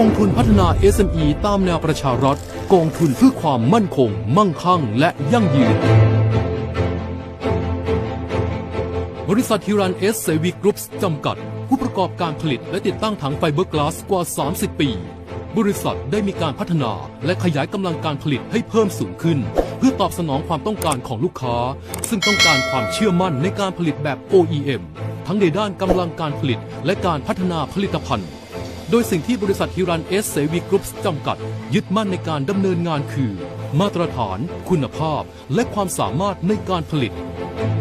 องทุนพัฒนา SME ตามแนวประชารัฐกองทุนเพื่อความมั่นคง มั่งคั่ง และยั่งยืน บริษัทฮิรันเอสเซวิกรุ๊ปจำกัด ผู้ประกอบการผลิตและติดตั้งถังไฟเบอร์กลาสกว่า 30 ปี บริษัทได้มีการพัฒนาและขยายกำลังการผลิตให้เพิ่มสูงขึ้น เพื่อตอบสนองความต้องการของลูกค้า ซึ่งต้องการความเชื่อมั่นในการผลิตแบบ OEM ทั้งในด้านกำลังการผลิตและการพัฒนาผลิตภัณฑ์ โดยสิ่งที่บริษัทฮิรันเอสเซวีกรุ๊ปจำกัด ยึดมั่นในการดำเนินงานคือ มาตรฐาน คุณภาพ และความสามารถในการผลิต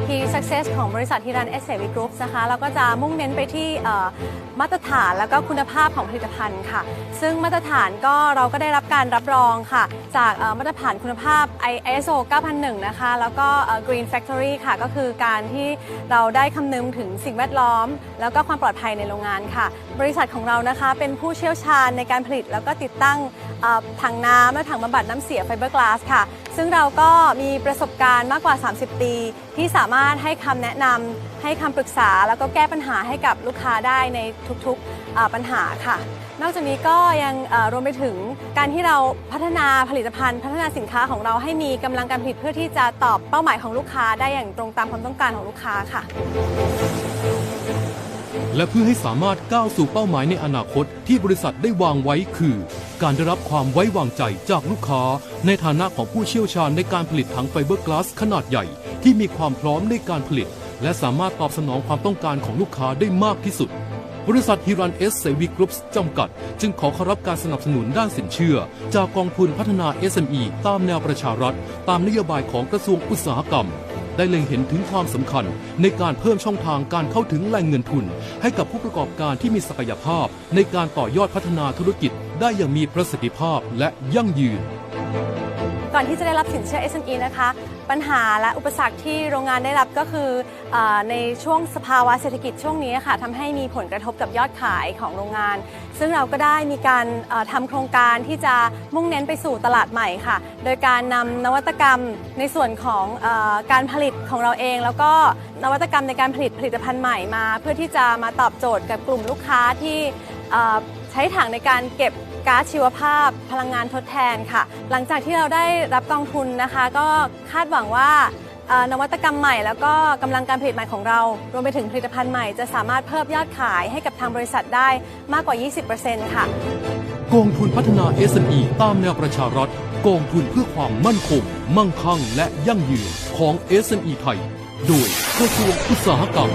ฮิ Success ของบริษัทฮิรันเอสเซวิกรุ๊ปนะคะเราก็จะมุ่งเน้นไปที่มาตรฐานแล้วก็คุณภาพของผลิตภัณฑ์ค่ะ ซึ่งมาตรฐานก็เราก็ได้รับการรับรองค่ะ จากมาตรฐานคุณภาพ ISO 9001 นะคะ แล้วก็ Green Factory ค่ะ ก็คือการที่เราได้คำนึงถึงสิ่งแวดล้อม แล้วก็ความปลอดภัยในโรงงานค่ะ บริษัทของเรานะคะเป็นผู้เชี่ยวชาญในการผลิตแล้วก็ติดตั้ง ถังน้ำและถังบำบัดน้ำเสียไฟเบอร์กลาสค่ะ ซึ่งเราก็มีประสบการณ์มากกว่า 30 ปี ที่สามารถให้คำแนะนำให้คำปรึกษา แล้วก็แก้ปัญหาให้กับลูกค้าได้ในทุกๆปัญหาค่ะ นอกจากนี้ก็ยังรวมไปถึงการที่เราพัฒนาผลิตภัณฑ์ พัฒนาสินค้าของเราให้มีกำลังการผลิตเพื่อที่จะตอบเป้าหมายของลูกค้าได้อย่างตรงตามความต้องการของลูกค้าค่ะ และเพื่อให้สามารถก้าวสู่เป้าหมายในอนาคตที่บริษัทได้วางไว้คือ การได้รับความไว้วางใจจากลูกค้า ในฐานะของผู้เชี่ยวชาญในการผลิตถังไฟเบอร์กลาสขนาดใหญ่ ที่มีความพร้อมในการผลิต และสามารถตอบสนองความต้องการของลูกค้าได้มากที่สุด บริษัทฮิรันเอสเซวีกรุ๊ปจำกัด จึงขอข้ารับการสนับสนุนด้านสินเชื่อ จากกองทุนพัฒนา SME ตามแนวประชารัฐ ตามนโยบายของกระทรวงอุตสาหกรรม ได้เล็งเห็นถึงความสำคัญ ในการเพิ่มช่องทางการเข้าถึงแหล่งเงินทุน ให้กับผู้ประกอบการที่มีศักยภาพ ในการต่อยอดพัฒนาธุรกิจได้อย่างมีประสิทธิภาพและยั่งยืน ก่อนที่จะได้รับสินเชื่อ SME นะคะ ปัญหาและอุปสรรคที่โรงงานได้รับก็คืออในช่วงสภาวะเศรษฐกิจช่วงนี้ค่ะทำให้มีผลกระทบกับยอดขายของโรงงาน ซึ่งเราก็ได้มีการเอ่อทำโครงการที่จะมุ่งเน้นไปสู่ตลาดใหม่ค่ะ โดยการนำนวัตกรรมในส่วนของอการผลิตของเราเอง แล้วก็นวัตกรรมในการผลิตผลิตภัณฑ์ใหม่มา เพื่อที่จะมาตอบโจทย์กับกลุ่มลูกค้าที่ ใช้ถังในการเก็บก๊าซชีวภาพพลังงานทดแทนค่ะ หลังจากที่เราได้รับกองทุนนะคะ ก็คาดหวังว่านวัตกรรมใหม่แล้วก็กำลังการผลิตใหม่ของเรา รวมไปถึงผลิตภัณฑ์ใหม่จะสามารถเพิ่มยอดขายให้กับทางบริษัทได้มากกว่า 20%ค่ะกองทุนพัฒนา SME ตามแนวประชารัฐกองทุนเพื่อความมั่นคง มั่งคั่ง และยั่งยืนของ SME ไทย โดยกระทรวงอุตสาหกรรม